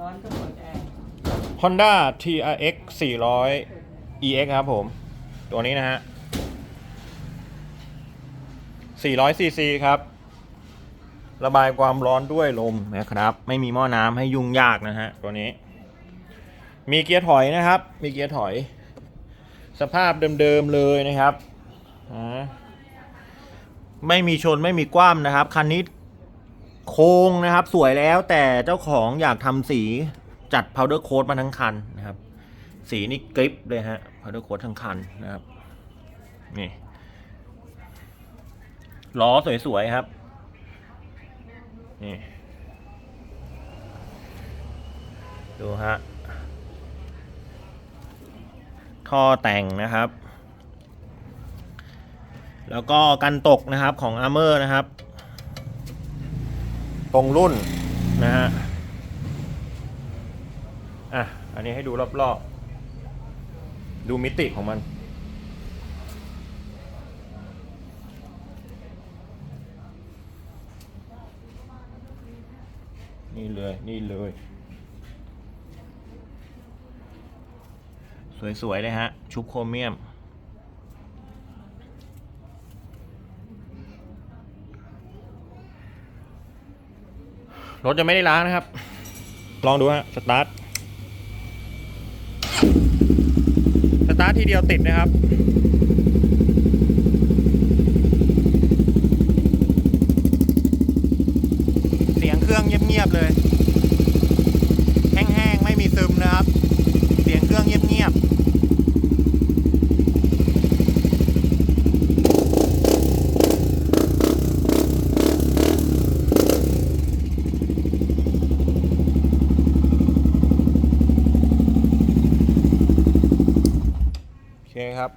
ร้อนก็เปิดแอร์ Honda TRX 400 EX ครับผม ตัวนี้นะฮะ 400 cc ครับ ระบายความร้อนด้วยลมนะครับ ไม่มีหม้อน้ำให้ยุ่งยากนะฮะ ตัวนี้ มีเกียร์ถอยนะครับ มีเกียร์ถอย สภาพเดิมๆเลยนะครับ ไม่มีชนไม่มีกว้ามนะครับ คันนี้ โค้งนะครับสวยแล้วแต่เจ้าของอยากทำสีจัด powder coat มาทั้งคันนะครับ สีนี่กริปเลยฮะ powder coat ทั้งคันนะครับ นี่ล้อสวยๆครับ นี่ ดูฮะ ท่อแต่งนะครับ แล้วก็กันตกนะครับของ Armor นะครับ ตรงรุ่นนะฮะอะอันนี้ให้ดูรอบๆ ดูมิติของมันนี่เลย นี่เลย สวย ๆ เลยฮะ ชุบโครเมียม รถยังไม่ได้ล้างนะครับ ลองดูฮะ สตาร์ท สตาร์ททีเดียวติดนะครับเสียงเครื่องเงียบๆเลย เคครับ